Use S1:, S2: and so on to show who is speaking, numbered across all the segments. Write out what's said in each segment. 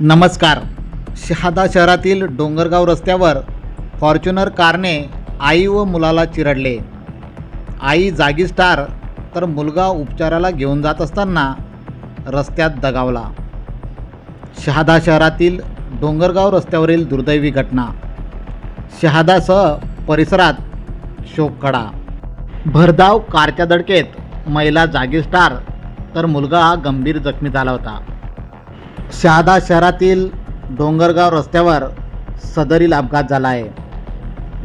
S1: नमस्कार. शहादा शहरातील डोंगरगाव रस्त्यावर फॉर्च्युनर कारने आई व मुलाला चिरडले. आई जागी स्टार तर मुलगा उपचाराला घेऊन जात असताना रस्त्यात दगावला. शहादा शहरातील डोंगरगाव रस्त्यावरील दुर्दैवी घटना. शहादासह परिसरात शोकखडा भरधाव कारच्या धडकेत महिला जागी स्टार तर मुलगा हा गंभीर जखमी झाला होता. शहादा शहरातील डोंगरगाव रस्त्यावर सदरील अपघात झाला आहे.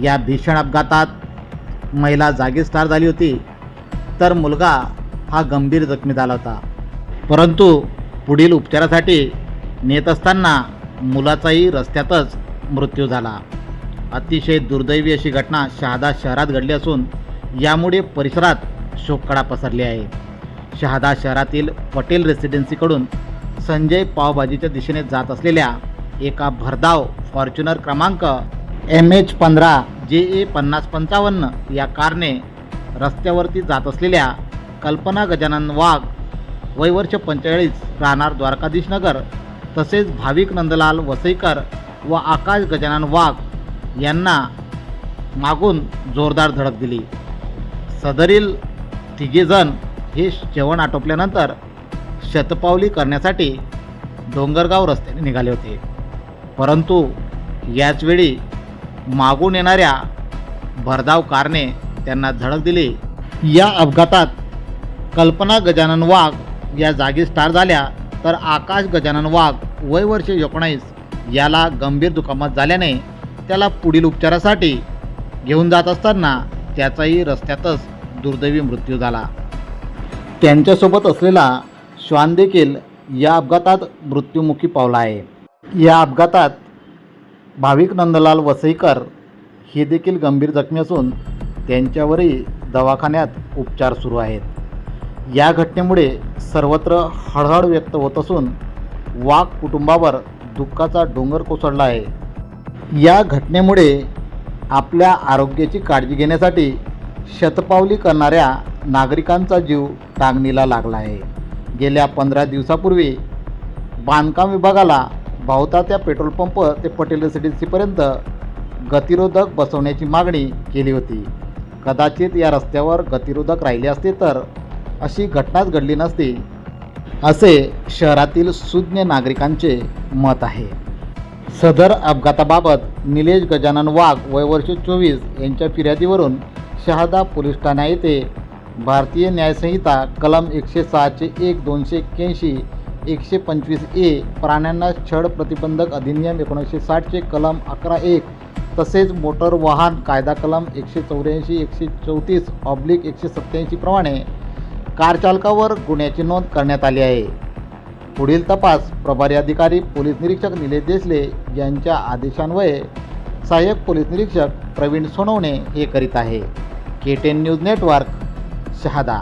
S1: या भीषण अपघातात महिला जागीच ठार झाली होती तर मुलगा हा गंभीर जखमी झाला होता. परंतु पुढील उपचारासाठी नेत असताना मुलाचाही रस्त्यातच मृत्यू झाला. अतिशय दुर्दैवी अशी घटना शहादा शहरात घडली असून यामुळे परिसरात शोककळा पसरली आहे. शहादा शहरातील पटेल रेसिडेन्सीकडून संजय पावभाजीच्या दिशेने जात असलेल्या एका भरधाव फॉर्च्युनर क्रमांक एम एच पंधरा जे ए पन्नास पंचावन्न या कारने रस्त्यावरती जात असलेल्या कल्पना गजानन वाघ वयवर्ष पंचेचाळीस राहणार द्वारकाधीश नगर तसेच भाविक नंदलाल वसईकर व आकाश गजानन वाघ यांना मागून जोरदार धडक दिली. सदरील तिघेजण हे जेवण आटोपल्यानंतर शतपावली करण्यासाठी डोंगरगाव रस्त्याने निघाले होते. परंतु याचवेळी मागून येणाऱ्या भरधाव कारने त्यांना धडक दिली. या अपघातात कल्पना गजानन वाघ या जागीच ठार झाल्या तर आकाश गजानन वाघ वय वर्ष एकोणावीस याला गंभीर दुखापत झाल्याने त्याला पुढील उपचारासाठी घेऊन जात असताना त्याचाही रस्त्यातच दुर्दैवी मृत्यू झाला. त्यांच्यासोबत असलेला श्वान देखील या अपघातात मृत्युमुखी पावला आहे. या अपघातात भाविक नंदलाल वसईकर हे देखील गंभीर जखमी असून त्यांच्यावरही दवाखान्यात उपचार सुरू आहेत. या घटनेमुळे सर्वत्र हळहळ व्यक्त होत असून वाघ कुटुंबावर दुःखाचा डोंगर कोसळला आहे. या घटनेमुळे आपल्या आरोग्याची काळजी घेण्यासाठी शतपावली करणाऱ्या नागरिकांचा जीव टांगणीला लागला आहे. गेल्या पंधरा दिवसापूर्वी बांधकाम विभागाला भावता त्या पेट्रोल पंप ते पटेल रेसिडेन्सीपर्यंत गतिरोधक बसवण्याची मागणी केली होती. कदाचित या रस्त्यावर गतिरोधक राहिले असते तर अशी घटनाच घडली नसती असे शहरातील सुज्ञ नागरिकांचे मत आहे. सदर अपघाताबाबत निलेश गजानन वाघ वय वर्ष चोवीस यांच्या फिर्यादीवरून शहादा पोलीस ठाण्या येथे भारतीय न्यायसंहिता कलम एकशे सहाचे एक दोनशे एक्क्याऐंशी एकशे पंचवीस ए प्राण्यांना छळ प्रतिबंधक अधिनियम एकोणीसशे साठचे कलम अकरा एक तसेच मोटर वाहन कायदा कलम एकशे चौऱ्याऐंशी एकशे चौतीस ऑब्लिक एकशे सत्त्याऐंशीप्रमाणे कारचालकावर गुन्ह्याची नोंद करण्यात आली आहे. पुढील तपास प्रभारी अधिकारी पोलीस निरीक्षक निलेश देसले यांच्या आदेशान्वये सहाय्यक पोलीस निरीक्षक प्रवीण सोनवणे हे करीत आहे. K ten news network Shahada